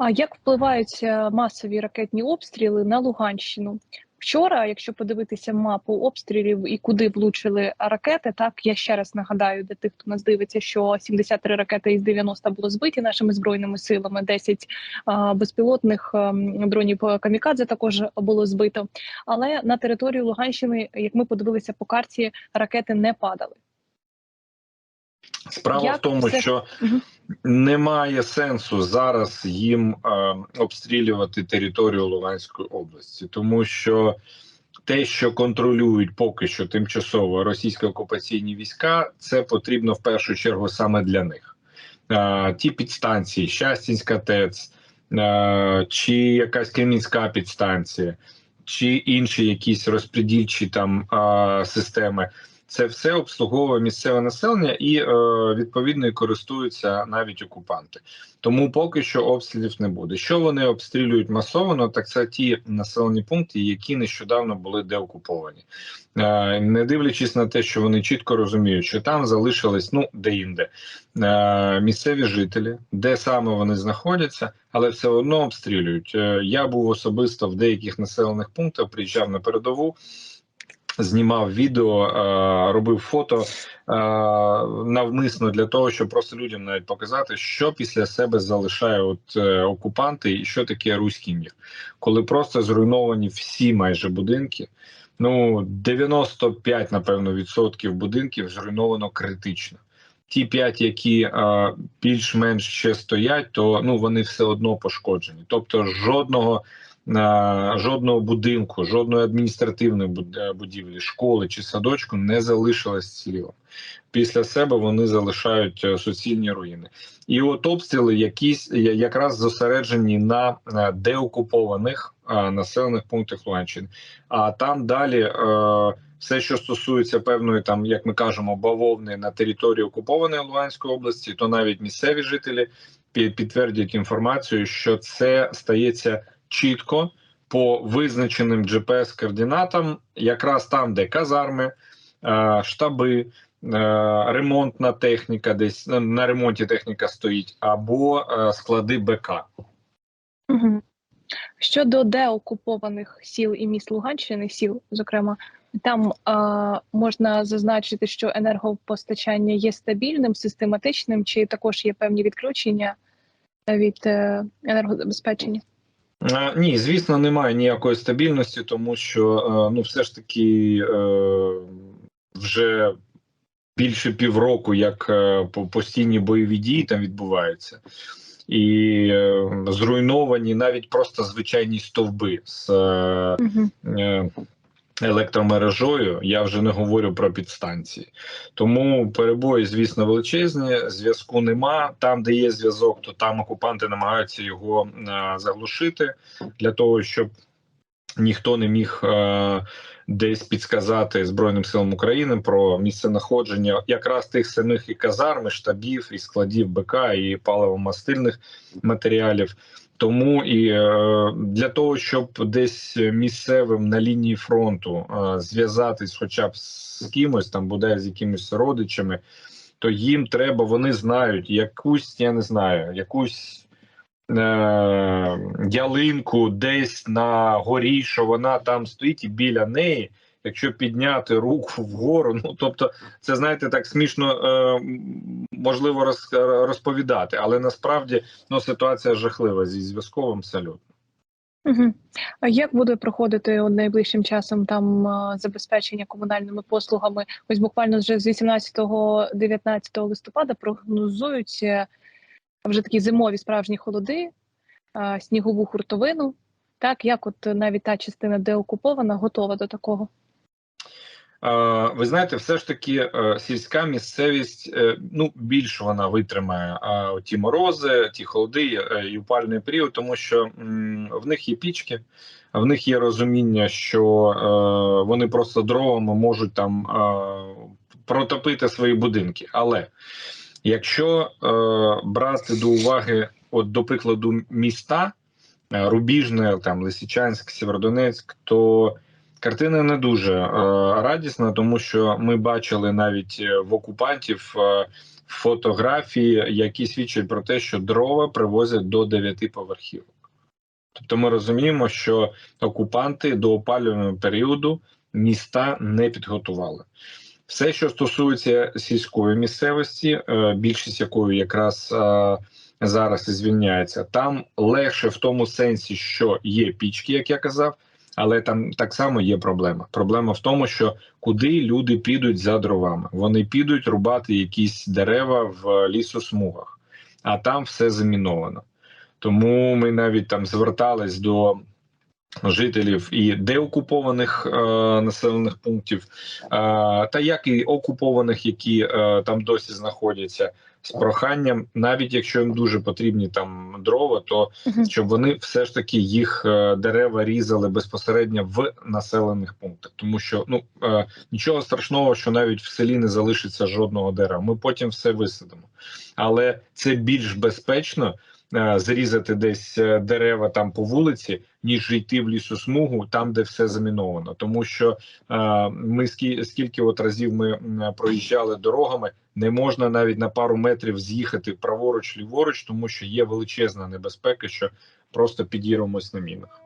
А як впливають е, масові ракетні обстріли на Луганщину? Вчора, якщо подивитися мапу обстрілів і куди влучили ракети, так я ще раз нагадаю для тих, хто нас дивиться, що 73 ракети із 90 було збиті нашими збройними силами, 10 а, безпілотних а, дронів камікадзе також було збито. Але на територію Луганщини, як ми подивилися по карті, ракети не падали. Справа Як в тому, це- що немає сенсу зараз їм е, обстрілювати територію Луганської області, тому що те, що контролюють поки що тимчасово російські окупаційні війська, це потрібно в першу чергу саме для них. Е, ті підстанції, Щастінська ТЕЦ, е, чи якась Кремінська підстанція, чи інші якісь розподільчі там е, системи. Це все обслуговує місцеве населення і е, відповідно і користуються навіть окупанти. Тому поки що обстрілів не буде. Що вони обстрілюють масово, так це ті населені пункти, які нещодавно були деокуповані, е, не дивлячись на те, що вони чітко розуміють, що там залишились ну де-інде е, місцеві жителі, де саме вони знаходяться, але все одно обстрілюють. Е, я був особисто в деяких населених пунктах, приїжджав на передову знімав відео, е, робив фото е, навмисно для того, щоб просто людям навіть показати, що після себе залишає от е, окупанти, і що таке руський мір, коли просто зруйновані всі майже будинки. Ну 95, напевно, відсотків будинків зруйновано критично. Ті п'ять, які більш-менш ще стоять, то ну вони все одно пошкоджені. Тобто жодного жодного будинку, жодної адміністративної е, будівлі, школи чи садочку не залишилось цілілим. Після себе вони залишають е, суцільні руїни. І от обстріли якісь якраз зосереджені на е, деокупованих е, населених пунктах Луганщини. А там далі е, все, що стосується певної, там як ми кажемо, бавовни на території окупованої Луганської області, то навіть місцеві жителі підтвердять інформацію, що це стається чітко по визначеним GPS координатам, якраз там, де казарми, е, штаби, е, ремонтна техніка, десь ну, на ремонті техніка стоїть, або е, склади БК. Щодо деокупованих сіл і міст Луганщини, сіл, зокрема, там е, можна зазначити, що енергопостачання є стабільним, систематичним, чи також є певні відключення від е, енергозабезпечення. Ні, звісно, немає ніякої стабільності, тому що е, ну, все ж таки е, вже більше півроку, як е, постійні бойові дії там відбуваються, і е, зруйновані навіть просто звичайні стовби з е, електромережою. Я вже не говорю про підстанції. Тому перебої, звісно, величезні. Зв'язку нема. Там, де є зв'язок, то там окупанти намагаються його е, заглушити для того, щоб ніхто не міг е, десь підсказати Збройним силам України про місце знаходження якраз тих самих і казарм, і штабів, і складів БК, і паливо-мастильних матеріалів. Тому і е, для того, щоб десь місцевим на лінії фронту е, зв'язатись, хоча б з кимось, там буде з якимись родичами, то їм треба, вони знають якусь, я не знаю, якусь е, ялинку десь на горі, що вона там стоїть, і біля неї, якщо підняти руку вгору, ну тобто, це знаєте, так смішно е, можливо роз, розповідати, але насправді ну ситуація жахлива зі зв'язковим абсолютно. Угу. А як буде проходити найближчим часом там забезпечення комунальними послугами? Ось буквально вже з 18-19 листопада прогнозують вже такі зимові справжні холоди, снігову хуртовину. Так, як от навіть та частина, де окупована, готова до такого? Ви знаєте, все ж таки е, сільська місцевість е, ну більш вона витримає ті морози, ті холоди е, і упальний період, тому що в них є пічки, в них є розуміння, що вони просто дровами можуть там протопити свої будинки. Але якщо брати до уваги, от до прикладу, міста Рубіжне, там Лисичанськ, Сєвєродонецьк, то Картина не дуже е, радісна, тому що ми бачили навіть е, в окупантів е, фотографії, які свідчать про те, що дрова привозять до 9 поверхівок. Тобто ми розуміємо, що окупанти до опалювального періоду міста не підготували. Все, що стосується сільської місцевості, е, більшість якої якраз е, зараз і звільняється, там легше в тому сенсі, що є пічки, як я казав, але там так само є проблема. Проблема в тому, що куди люди підуть за дровами. Вони підуть рубати якісь дерева в лісосмугах, а там все заміновано. Тому ми навіть там звертались до жителів і деокупованих е, населених пунктів, е, та як і окупованих, які е, там досі знаходяться, з проханням, навіть якщо їм дуже потрібні там дрова, то щоб вони все ж таки їх е, дерева різали безпосередньо в населених пунктах, тому що ну е, нічого страшного, що навіть в селі не залишиться жодного дерева. Ми потім все висадимо, але це більш безпечно. Е, Зрізати десь е, дерева там по вулиці, ніж йти в лісосмугу, там де все заміновано. Тому що е, ми скі- скільки от разів ми проїжджали дорогами, не можна навіть на пару метрів з'їхати праворуч, ліворуч, тому що є величезна небезпека, що просто підірвемось на мінах.